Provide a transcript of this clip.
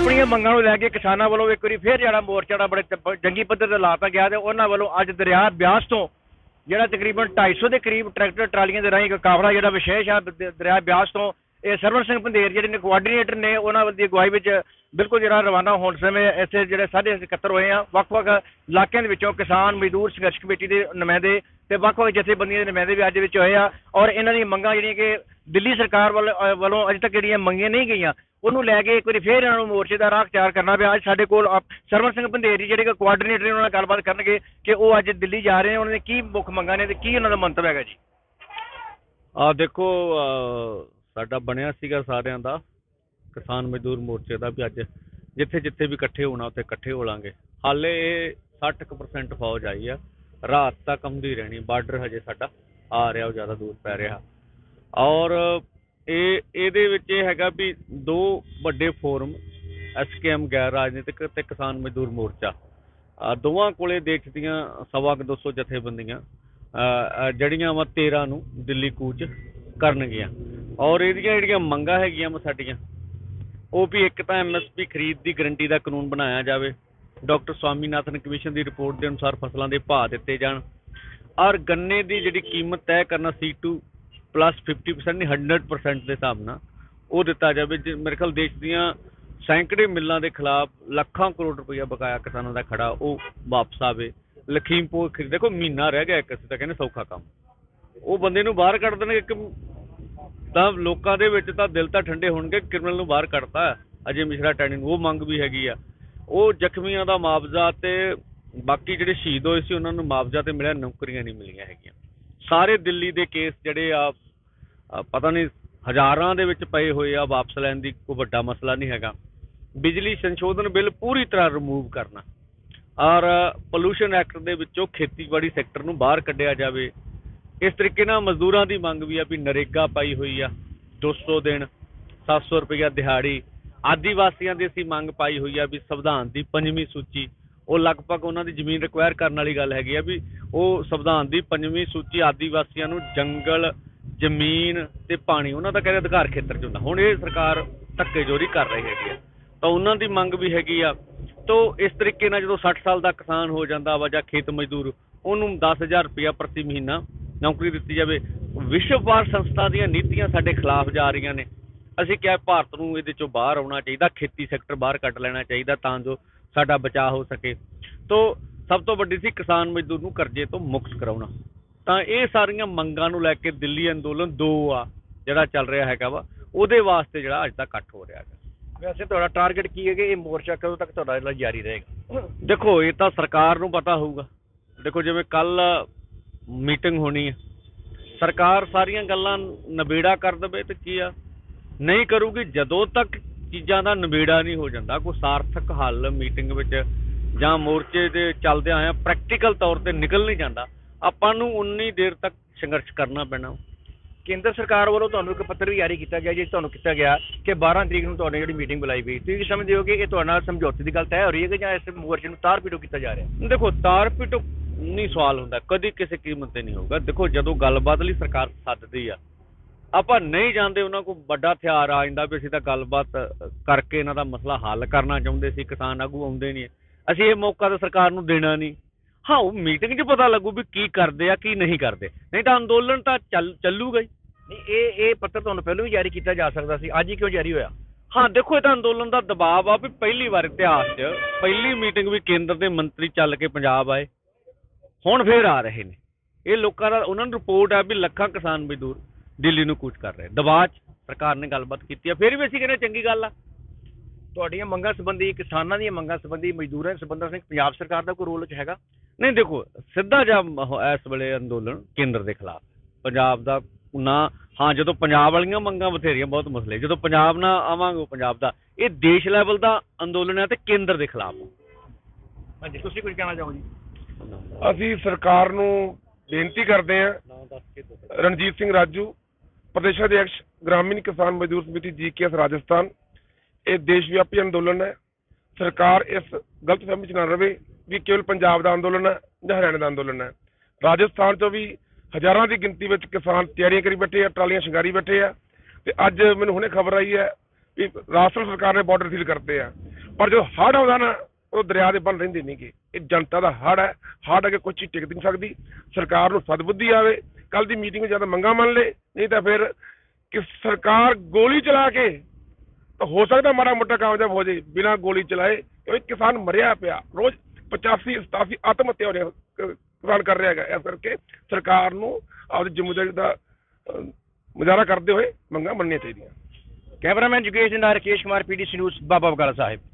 ਆਪਣੀਆਂ ਮੰਗਾਂ ਨੂੰ ਲੈ ਕੇ ਕਿਸਾਨਾਂ ਵੱਲੋਂ ਇੱਕ ਵਾਰੀ ਫੇਰ ਜਿਹੜਾ ਮੋਰਚਾ ਬੜੇ ਜੰਗੀ ਪੱਧਰ ਤੇ ਲਾਤਾ ਗਿਆ ਤੇ ਉਹਨਾਂ ਵੱਲੋਂ ਅੱਜ ਦਰਿਆ ਬਿਆਸ ਤੋਂ ਜਿਹੜਾ ਤਕਰੀਬਨ 250 ਦੇ ਕਰੀਬ ਟਰੈਕਟਰ ਟਰਾਲੀਆਂ ਦੇ ਰਾਹੀਂ ਇੱਕ ਕਾਫਲਾ ਜਿਹੜਾ ਵਿਸ਼ੇਸ਼ ਆ ਦਰਿਆ ਬਿਆਸ ਤੋਂ, ਇਹ ਸਰਵਣ ਸਿੰਘ ਪੰਧੇਰ ਜਿਹੜੇ ਨੇ ਕੋਆਰਡੀਨੇਟਰ ਨੇ, ਉਹਨਾਂ ਦੀ ਅਗਵਾਈ ਵਿੱਚ ਬਿਲਕੁਲ ਜਿਹੜਾ ਰਵਾਨਾ ਹੋਣ ਸਮੇਂ ਇੱਥੇ ਜਿਹੜੇ ਸਾਰੇ ਅਸੀਂ ਇਕੱਤਰ ਹੋਏ ਆ। ਵੱਖ-ਵੱਖ ਇਲਾਕਿਆਂ ਦੇ ਵਿੱਚੋਂ ਕਿਸਾਨ, ਮਜ਼ਦੂਰ, ਸੰਘਰਸ਼ ਕਮੇਟੀ ਦੇ ਨੁਮਾਇੰਦੇ ਤੇ ਵੱਖ-ਵੱਖ ਜਥੇਬੰਦੀਆਂ ਦੇ ਨੁਮਾਇੰਦੇ ਵੀ ਅੱਜ ਵਿੱਚ ਹੋਏ ਆ। ਔਰ ਇਹਨਾਂ ਦੀਆਂ ਮੰਗਾਂ ਜਿਹੜੀਆਂ ਕਿ ਦਿੱਲੀ ਸਰਕਾਰ ਵੱਲ- ਵੱਲੋਂ ਅਜੇ ਤੱਕ ਜਿਹੜੀਆਂ ਮੰਗੀਆਂ ਨਹੀਂ ਗਈਆਂ ਉਹਨੂੰ ਲੈ ਕੇ ਇੱਕ ਵਾਰੀ ਫੇਰ ਇਹਨਾਂ ਨੂੰ ਮੋਰਚੇ ਦਾ ਰਾਹ ਅਖਤਿਆਰ ਕਰਨਾ ਪਿਆ। ਅੱਜ ਸਾਡੇ ਕੋਲ ਆਪ- ਸਿੰਘ ਪੰਧੇਰੀ ਜਿਹੜੇ ਕਿ ਕੋਆਰਡੀਨੇਟਰ ਨੇ ਉਹਨਾਂ ਨਾਲ ਗੱਲਬਾਤ ਕਰਨਗੇ ਕਿ ਉਹ ਅੱਜ ਦਿੱਲੀ ਜਾ ਰਹੇ ਨੇ। ਉਹਨਾਂ ਦੇ ਕੀ ਮੁੱਖ ਮੰਗਾਂ ਨੇ ਤੇ ਕੀ ਉਹਨਾਂ ਦਾ ਮੰਤਵ ਹੈਗਾ ਜੀ? ਆ ਦੇਖੋ ਸਾਡਾ ਬਣਿਆ ਸੀਗਾ ਸਾਰਿਆਂ ਦਾ ਕਿਸਾਨ ਮਜ਼ਦੂਰ ਮੋਰਚੇ ਦਾ ਵੀ ਅੱਜ ਜਿੱਥੇ ਜਿੱਥੇ ਵੀ ਇਕੱਠੇ ਹੋਣਾ, ਉੱਥੇ ਇਕੱਠੇ ਹੋ ਲਾਂਗੇ। ਹਾਲੇ 60% ਫੌਜ ਆਈ ਆ। ਰਾਤ ਤੱਕ ਆਉਂਦੀ ਰਹਿਣੀ, ਬਾਰਡਰ ਹਜੇ ਸਾਡਾ ਆ ਰਿਹਾ, ਉਹ ਜ਼ਿਆਦਾ ਦੂਰ ਪੈ ਰਿਹਾ। ਔਰ ਇਹ, ਇਹਦੇ ਵਿੱਚ ਇਹ ਹੈਗਾ ਵੀ ਦੋ ਵੱਡੇ ਫੋਰਮ ਐਸਕੇਐਮ ਗੈਰ ਰਾਜਨੀਤਿਕ ਤੇ ਕਿਸਾਨ ਮਜ਼ਦੂਰ ਮੋਰਚਾ। ਦੋਵਾਂ ਕੋਲੇ ਦੇਸ਼ ਦੀਆਂ ਸਵਾ ਕੁ 200 ਜਥੇਬੰਦੀਆਂ ਜਿਹੜੀਆਂ ਵਾ 13 ਨੂੰ ਦਿੱਲੀ ਕੂਚ ਕਰਨਗੀਆਂ। ਔਰ ਇਹਦੀਆਂ ਜਿਹੜੀਆਂ ਮੰਗਾਂ ਹੈਗੀਆਂ ਵਾ ਸਾਡੀਆਂ, ਉਹ ਵੀ ਇੱਕ ਤਾਂ ਐਮਐਸਪੀ ਖਰੀਦ ਦੀ ਗਰੰਟੀ ਦਾ ਕਾਨੂੰਨ ਬਣਾਇਆ ਜਾਵੇ, ਡਾਕਟਰ ਸਵਾਮੀਨਾਥਨ ਕਮਿਸ਼ਨ ਦੀ ਰਿਪੋਰਟ ਦੇ ਅਨੁਸਾਰ ਫਸਲਾਂ ਦੇ ਭਾਅ ਦਿੱਤੇ ਜਾਣ। ਔਰ ਗੰਨੇ ਦੀ ਜਿਹੜੀ ਕੀਮਤ ਤੈਅ ਕਰਨਾ C2 ਪਲੱਸ 50% ਨਹੀਂ 100% ਦੇ ਹਿਸਾਬ ਨਾਲ ਉਹ ਦਿੱਤਾ ਜਾਵੇ। ਜੇ ਮੇਰੇ ਖਿਆਲ ਦੇਸ਼ ਦੀਆਂ ਸੈਂਕੜੇ ਮਿੱਲਾਂ ਦੇ ਖਿਲਾਫ ਲੱਖਾਂ ਕਰੋੜ ਰੁਪਇਆ ਬਕਾਇਆ ਕਿਸਾਨਾਂ ਦਾ ਖੜਾ ਉਹ ਵਾਪਸ ਆਵੇ। ਲਖੀਮਪੁਰ ਖਰੀਦ ਦੇਖੋ ਮਹੀਨਾ ਰਹਿ ਗਿਆ ਇੱਕ, ਅਸੀਂ ਤਾਂ ਕਹਿੰਦੇ ਸੌਖਾ ਕੰਮ। ਉਹ ਬੰਦੇ ਨੂੰ ਬਾਹਰ ਕੱਢ ਦੇਣਗੇ, ਇੱਕ ਤਾਂ ਲੋਕਾਂ ਦੇ ਵਿੱਚ ਤਾਂ ਦਿਲ ਤਾਂ ਠੰਡੇ ਹੋਣਗੇ, ਕ੍ਰਿਮੀਨਲ ਨੂੰ ਬਾਹਰ ਕੱਢਤਾ ਅਜੇ ਮਿਸ਼ਰਾ ਟੈਨਿੰਗ ਉਹ ਮੰਗ ਵੀ ਹੈਗੀ ਆ। ਉਹ ਜ਼ਖਮੀਆਂ ਦਾ ਮੁਆਵਜ਼ਾ ਤੇ ਬਾਕੀ ਜਿਹੜੇ ਸ਼ਹੀਦ ਹੋਏ ਸੀ, ਉਹਨਾਂ ਨੂੰ ਮੁਆਵਜ਼ਾ ਤੇ ਮਿਲਿਆ, ਨੌਕਰੀਆਂ ਨਹੀਂ ਮਿਲੀਆਂ ਹੈਗੀਆਂ। ਸਾਰੇ ਦਿੱਲੀ ਦੇ ਕੇਸ ਜਿਹੜੇ ਆ ਪਤਾ ਨਹੀਂ ਹਜ਼ਾਰਾਂ ਦੇ ਵਿੱਚ ਪਏ ਹੋਏ ਆ, ਵਾਪਸ ਲੈਣ ਦੀ ਕੋਈ ਵੱਡਾ ਮਸਲਾ ਨਹੀਂ ਹੈਗਾ। ਬਿਜਲੀ ਸੰਸ਼ੋਧਨ ਬਿੱਲ ਪੂਰੀ ਤਰ੍ਹਾਂ ਰਿਮੂਵ ਕਰਨਾ। ਔਰ ਪੋਲੂਸ਼ਨ ਐਕਟ ਦੇ ਵਿੱਚੋਂ ਖੇਤੀਬਾੜੀ ਸੈਕਟਰ ਨੂੰ ਬਾਹਰ ਕੱਢਿਆ ਜਾਵੇ। ਇਸ ਤਰੀਕੇ ਨਾਲ ਮਜ਼ਦੂਰਾਂ ਦੀ ਮੰਗ ਵੀ ਆ ਵੀ ਨਰੇਗਾ ਪਾਈ ਹੋਈ ਆ 200 ਦਿਨ 700 ਰੁਪਇਆ ਦਿਹਾੜੀ। ਆਦੀਵਾਸੀਆਂ ਦੀ ਅਸੀਂ ਮੰਗ ਪਾਈ ਹੋਈ ਆ ਵੀ ਸੰਵਿਧਾਨ ਦੀ ਪੰਜਵੀਂ ਸੂਚੀ, ਉਹ ਲਗਭਗ ਉਹਨਾਂ ਦੀ ਜ਼ਮੀਨ ਰਿਕੁਆਇਰ ਕਰਨ ਵਾਲੀ ਗੱਲ ਹੈਗੀ ਆ ਵੀ ਉਹ ਸੰਵਿਧਾਨ ਦੀ ਪੰਜਵੀਂ ਸੂਚੀ ਆਦੀਵਾਸੀਆਂ ਨੂੰ ਜੰਗਲ, ਜ਼ਮੀਨ ਤੇ ਪਾਣੀ, ਉਹਨਾਂ ਦਾ ਕਹਿੰਦੇ ਅਧਿਕਾਰ ਖੇਤਰ ਚ ਹੁੰਦਾ। ਹੁਣ ਇਹ ਸਰਕਾਰ ਧੱਕੇਜੋਰੀ ਕਰ ਰਹੀ ਹੈਗੀ ਆ। ਤਾਂ ਉਹਨਾਂ ਦੀ ਮੰਗ ਵੀ ਹੈਗੀ ਆ। ਤੋ ਇਸ ਤਰੀਕੇ ਨਾਲ ਜਦੋਂ 60 ਸਾਲ ਦਾ ਕਿਸਾਨ ਹੋ ਜਾਂਦਾ ਵਾ ਜਾਂ ਖੇਤ ਮਜ਼ਦੂਰ, ਉਹਨੂੰ 10000 ਰੁਪਇਆ ਪ੍ਰਤੀ ਮਹੀਨਾ ਨੌਕਰੀ ਦਿੱਤੀ ਜਾਵੇ। ਵਿਸ਼ਵ ਵਪਾਰ ਸੰਸਥਾ ਦੀਆਂ ਨੀਤੀਆਂ ਸਾਡੇ ਖਿਲਾਫ ਜਾ ਰਹੀਆਂ ਨੇ। ਅਸੀਂ ਕਿਹਾ ਭਾਰਤ ਨੂੰ ਇਹਦੇ ਚੋਂ ਬਾਹਰ ਆਉਣਾ ਚਾਹੀਦਾ, ਖੇਤੀ ਸੈਕਟਰ ਬਾਹਰ ਕੱਢ ਲੈਣਾ ਚਾਹੀਦਾ ਤਾਂ ਜੋ ਸਾਡਾ ਬਚਾਅ ਹੋ ਸਕੇ। ਤੋ ਸਭ ਤੋਂ ਵੱਡੀ ਸੀ ਕਿਸਾਨ ਮਜ਼ਦੂਰ ਨੂੰ ਕਰਜ਼ੇ ਤੋਂ ਮੁਕਤ ਕਰਾਉਣਾ। ਤਾਂ ਇਹ ਸਾਰੀਆਂ ਮੰਗਾਂ ਨੂੰ ਲੈ ਕੇ ਦਿੱਲੀ ਅੰਦੋਲਨ 2 ਆ ਜਿਹੜਾ ਚੱਲ ਰਿਹਾ ਹੈਗਾ ਵਾ ਉਹਦੇ ਵਾਸਤੇ ਜਿਹੜਾ ਅੱਜ ਦਾ ਇਕੱਠ ਹੋ ਰਿਹਾ ਹੈਗਾ। ਵੈਸੇ ਤੁਹਾਡਾ ਟਾਰਗੇਟ ਕੀ ਹੈ ਕਿ ਇਹ ਮੋਰਚਾ ਕਦੋਂ ਤੱਕ ਤੁਹਾਡਾ ਜਿਹੜਾ ਜਾਰੀ ਰਹੇਗਾ? ਦੇਖੋ ਇਹ ਤਾਂ ਸਰਕਾਰ ਨੂੰ ਪਤਾ ਹੋਊਗਾ। ਦੇਖੋ ਜਿਵੇਂ ਕੱਲ ਮੀਟਿੰਗ ਹੋਣੀ ਹੈ। ਸਰਕਾਰ ਸਾਰੀਆਂ ਗੱਲਾਂ ਨਵੇੜਾ ਕਰ ਦੇਵੇ ਤੇ ਕੀ ਆ? ਨਹੀਂ ਕਰੂਗੀ ਜਦੋਂ ਤੱਕ ਚੀਜ਼ਾਂ ਦਾ ਨਵੇੜਾ ਨਹੀਂ ਹੋ ਜਾਂਦਾ ਕੋਈ ਸਾਰਥਕ ਹੱਲ ਮੀਟਿੰਗ ਵਿੱਚ ਜਾਂ ਮੋਰਚੇ ਦੇ ਚੱਲਦਿਆਂ ਆਇਆ ਪ੍ਰੈਕਟੀਕਲ ਤੌਰ ਤੇ ਨਿਕਲ ਨਹੀਂ ਜਾਂਦਾ ਆਪਾਂ ਨੂੰ ਉਨੀ ਦੇਰ ਤੱਕ ਸੰਘਰਸ਼ ਕਰਨਾ ਪੈਣਾ। ਕੇਂਦਰ ਸਰਕਾਰ ਵੱਲੋਂ ਤੁਹਾਨੂੰ ਇੱਕ ਪੱਤਰ ਵੀ ਜਾਰੀ ਕੀਤਾ ਗਿਆ ਜੀ ਤੁਹਾਨੂੰ ਕੀਤਾ ਗਿਆ ਕਿ 12 ਤਰੀਕ ਨੂੰ ਤੁਹਾਡੀ ਜਿਹੜੀ ਮੀਟਿੰਗ ਬੁਲਾਈ ਗਈ। ਤੁਸੀਂ ਸਮਝਦੇ ਹੋ ਕਿ ਇਹ ਤੁਹਾਡੇ ਨਾਲ ਸਮਝੌਤੇ ਦੀ ਗੱਲ ਤੈਅ ਹੋ ਰਹੀ ਹੈ ਕਿ ਜਾਂ ਇਸ ਮੋਰਚੇ ਨੂੰ ਤਾਰ ਪੀਟੋ ਕੀਤਾ ਜਾ ਰਿਹਾ ਦੇਖੋ ਤਾਰ ਪਿਟੋ ਨਹੀਂ ਸਵਾਲ ਹੁੰਦਾ ਕਦੀ ਕਿਸੇ ਕੀਮਤ ਤੇ ਨਹੀਂ ਹੋਊਗਾ। ਦੇਖੋ ਜਦੋਂ ਗੱਲਬਾਤ ਲਈ ਸਰਕਾਰ ਸੱਦਦੀ ਆ ਆਪਾਂ ਨਹੀਂ ਜਾਂਦੇ ਉਹਨਾਂ ਕੋਲ ਵੱਡਾ ਹਥਿਆਰ ਆ ਜਾਂਦਾ ਵੀ ਅਸੀਂ ਤਾਂ ਗੱਲਬਾਤ ਕਰਕੇ ਇਹਨਾਂ ਦਾ ਮਸਲਾ ਹੱਲ ਕਰਨਾ ਚਾਹੁੰਦੇ ਸੀ ਕਿਸਾਨ ਆਗੂ ਆਉਂਦੇ ਨਹੀਂ ਅਸੀਂ ਇਹ ਮੌਕਾ ਤਾਂ ਸਰਕਾਰ ਨੂੰ ਦੇਣਾ ਨਹੀਂ। ਹਾਂ ਉਹ ਮੀਟਿੰਗ 'ਚ ਪਤਾ ਲੱਗੂ ਵੀ ਕੀ ਕਰਦੇ ਆ ਕੀ ਨਹੀਂ ਕਰਦੇ। ਨਹੀਂ ਤਾਂ ਅੰਦੋਲਨ ਤਾਂ ਚੱਲ ਚੱਲੂਗਾ ਹੀ। ਨਹੀਂ ਇਹ ਇਹ ਪੱਤਰ ਤੁਹਾਨੂੰ ਪਹਿਲਾਂ ਵੀ ਜਾਰੀ ਕੀਤਾ ਜਾ ਸਕਦਾ ਸੀ ਅੱਜ ਹੀ ਕਿਉਂ ਜਾਰੀ ਹੋਇਆ? ਹਾਂ ਦੇਖੋ ਇਹ ਤਾਂ ਅੰਦੋਲਨ ਦਾ ਦਬਾਅ ਆ ਵੀ ਪਹਿਲੀ ਵਾਰ ਇਤਿਹਾਸ 'ਚ ਪਹਿਲੀ ਮੀਟਿੰਗ ਵੀ ਕੇਂਦਰ ਦੇ ਮੰਤਰੀ ਚੱਲ ਕੇ ਪੰਜਾਬ ਆਏ। ਹੁਣ ਫੇਰ ਆ ਰਹੇ ਨੇ। ਇਹ ਲੋਕਾਂ ਦਾ ਉਹਨਾਂ ਨੂੰ ਰਿਪੋਰਟ ਆ ਵੀ ਲੱਖਾਂ ਕਿਸਾਨ ਮਜ਼ਦੂਰ ਦਿੱਲੀ ਨੂੰ ਕੂਚ ਕਰ ਰਹੇ। ਦਬਾਅ 'ਚ ਸਰਕਾਰ ਨੇ ਗੱਲਬਾਤ ਕੀਤੀ ਆ। ਫਿਰ ਵੀ ਅਸੀਂ ਕਹਿੰਦੇ ਚੰਗੀ ਗੱਲ ਆ। ਤੁਹਾਡੀਆਂ ਮੰਗਾਂ ਸੰਬੰਧੀ ਕਿਸਾਨਾਂ ਦੀਆਂ ਮੰਗਾਂ ਸੰਬੰਧੀ ਮਜ਼ਦੂਰਾਂ ਸੰਬੰਧਾਂ ਸੰਬੰਧੀ ਪੰਜਾਬ ਸਰਕਾਰ ਦਾ ਕੋਈ ਰੋਲ ਚ ਹੈਗਾ? ਨਹੀਂ ਦੇਖੋ ਸਿੱਧਾ ਜਿਹਾ ਮ- ਇਸ ਵੇਲੇ ਅੰਦੋਲਨ ਕੇਂਦਰ ਦੇ ਖਿਲਾਫ। ਪੰਜਾਬ ਦਾ ਨਾ ਹਾਂ ਜਦੋਂ ਪੰਜਾਬ ਵਾਲੀਆਂ ਮੰਗਾਂ ਬਥੇਰੀਆਂ ਬਹੁਤ ਮਸਲੇ। ਜਦੋਂ ਪੰਜਾਬ ਨਾਲ ਆਵਾਂਗੇ ਪੰਜਾਬ ਦਾ। ਇਹ ਦੇਸ਼ ਲੈਵਲ ਦਾ ਅੰਦੋਲਨ ਹੈ ਤੇ ਕੇਂਦਰ ਦੇ ਖਿਲਾਫ। ਹਾਂਜੀ ਤੁਸੀਂ ਕੁਝ ਕਹਿਣਾ ਚਾਹੋ ਜੀ? ਅਸੀਂ ਸਰਕਾਰ ਨੂੰ ਬੇਨਤੀ ਕਰਦੇ ਹਾਂ ਰਣਜੀਤ ਸਿੰਘ ਰਾਜੂ ਪ੍ਰਦੇਸ਼ ਅਧਿਕਸ਼ ਗ੍ਰਾਮੀਣ ਕਿਸਾਨ ਮਜ਼ਦੂਰ ਸਮਿਤੀ ਜੀਕੇਐਸ ਰਾਜਸਥਾਨ ਇਹ ਦੇਸ਼ ਵਿਆਪੀ ਅੰਦੋਲਨ ਹੈ। ਸਰਕਾਰ ਇਸ ਗਲਤ ਫਹਿਮੀ 'ਚ ਨਾ ਰਵੇ ਵੀ ਕੇਵਲ ਪੰਜਾਬ ਦਾ ਅੰਦੋਲਨ ਹੈ ਜਾਂ ਹਰਿਆਣਾ ਦਾ ਅੰਦੋਲਨ ਹੈ। ਰਾਜਸਥਾਨ 'ਚੋਂ ਵੀ ਹਜ਼ਾਰਾਂ ਦੀ ਗਿਣਤੀ ਵਿੱਚ ਕਿਸਾਨ ਤਿਆਰੀਆਂ ਕਰੀ ਬੈਠੇ ਆ, ਟਰਾਲੀਆਂ ਸ਼ਿੰਗਾਰੀ ਬੈਠੇ ਆ। ਤੇ ਅੱਜ ਮੈਨੂੰ ਹੁਣੇ ਖਬਰ ਆਈ ਹੈ ਵੀ ਰਾਸ਼ਟਰ ਸਰਕਾਰ ਨੇ ਬਾਰਡਰ ਸੀਲ ਕਰਤੇ ਆ। ਪਰ ਜਦੋਂ ਹੜ੍ਹ ਆਉਂਦਾ ਨਾ, ਉਹ ਦਰਿਆ ਦੇ ਬੰਨ ਰਹਿੰਦੇ ਨਹੀਂਗੇ। ਇਹ ਜਨਤਾ ਦਾ ਹੜ੍ਹ ਹੈ। ਹੜ੍ਹ ਅਗੇ ਕੋਈ ਚੀਜ਼ ਟਿਕ ਨਹੀਂ ਸਕਦੀ। ਸਰਕਾਰ ਨੂੰ ਸਦਬੁੱਧੀ ਆਵੇ। ਕੱਲ ਦੀ ਮੀਟਿੰਗ ਵਿੱਚ ਜਦ ਮੰਗਾ ਮੰਨ ਲੇ, ਨਹੀਂ ਤਾਂ ਫਿਰ ਕਿ ਸਰਕਾਰ ਗੋਲੀ ਚਲਾ ਕੇ ਤਾਂ ਹੋ ਸਕਦਾ ਮਾੜਾ ਮੋਟਾ ਕਾਮਯਾਬ ਹੋ ਜੇ, ਬਿਨਾਂ ਗੋਲੀ ਚਲਾਏ। ਕਿਉਂਕਿ ਕਿਸਾਨ ਮਰਿਆ ਪਿਆ। ਰੋਜ਼ 85 87 ਆਤਮ ਹੱਤਿਆ ਹੋ ਰਿਹਾ ਕਿਸਾਨ ਕਰ ਰਿਹਾ ਹੈਗਾ। ਇਸ ਕਰਕੇ ਸਰਕਾਰ ਨੂੰ ਆਪਦੀ ਜ਼ਿੰਮੇਵਾਰੀ ਦਾ ਮੁਜ਼ਾਹਰਾ ਕਰਦੇ ਹੋਏ ਮੰਗਾਂ ਮੰਨਣੀਆਂ ਚਾਹੀਦੀਆਂ। ਕੈਮਰਾਮੈਨ ਜੁਗੇਸ਼ ਦੇ ਨਾਲ ਰਕੇਸ਼ ਕੁਮਾਰ, ਪੀਡੀਸੀ ਨਿਊਜ਼, ਬਾਬਾ ਬਕਾਲਾ ਸਾਹਿਬ।